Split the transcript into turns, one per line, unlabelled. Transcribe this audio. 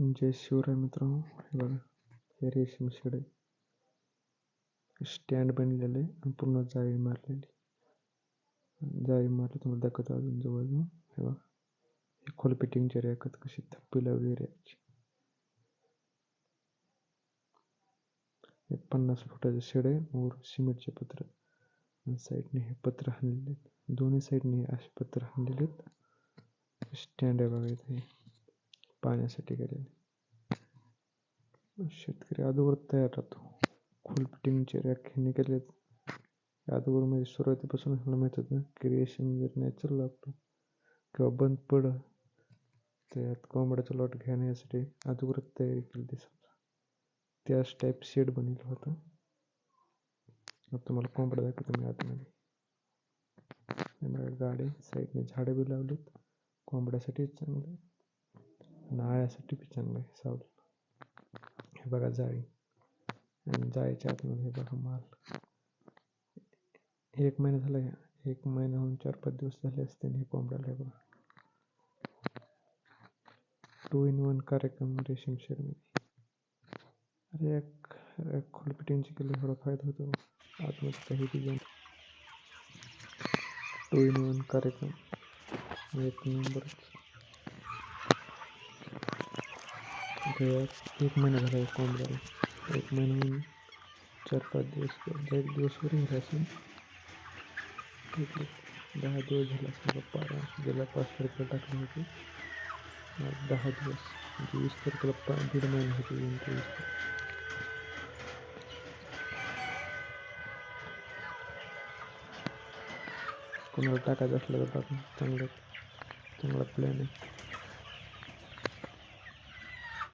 जय शिवराय मित्रांनो हे बघा हे रेशीम शेड आहे स्टँड बनलेलं आहे आणि पूर्ण जाळी मारलेली. जाळी मारली तुम्हाला दाखवतो अजून जवळजवळ. हे बघा. हे खोल फिटिंगच्या रॅकत कशी थप्पी लावली रॅकची. हे पन्नास फुटाचं शेड आहे. वर सिमेंटचे पत्र. आणि साईडने हे पत्र हाणलेले आहेत. दोन्ही साईडने असे पत्र हाणलेले आहेत. स्टँड आहे बघा इथे. पाण्यासाठी गेलेले. शेतकरी अगोदर तयार राहतो. खोल फिटिंगचे रॅक ह्यांनी केलेत म्हणजे सुरुवातीपासून ह्याला माहीत होतं की रेशीम जर नॅचरल आपलं किंवा बंद पडलं त्यात कोंबड्याचा लॉट घेण्यासाठी अगोदर तयारी केली ती समजा. त्याच टाईप शेड बनवलं होतं. आता तुम्हाला कोंबडा दाखवतो मी आतमध्ये. गाडी साईडने झाडं बी लावलीत. कोंबड्यासाठी चांगलं. आणि आळ्यासाठी बी चांगलं आहे सावली. हे बघा जाळी. आणि जाळीच्या आतमध्ये हे बघा माल. एक महिना झाला एक महिना होऊन चार पाच दिवस झाले असते हे कोंबड्याला हे बघा. टू इन वन कार्यक्रम रेशीम शेडमध्ये अरे एक एक केली थोडा फायदा होतो. आतमध्ये काही डिझाईन टू इन वन कार्यक्रम. एक नंबर एक महिना झाला एक कोंबड्याला एक महिना चार पाच दिवस एक दिवस वरून असेल. दहा दिवस झाला असेल पारा गेल्या पाच तारखेला टाकले होते. दहा दिवस. म्हणजे वीस तारखेला पा दीड महिना होते येऊन ते वीस कोणाला टाकायचं असलं तर टाकून. चांगलं चांगला प्लॅन आहे.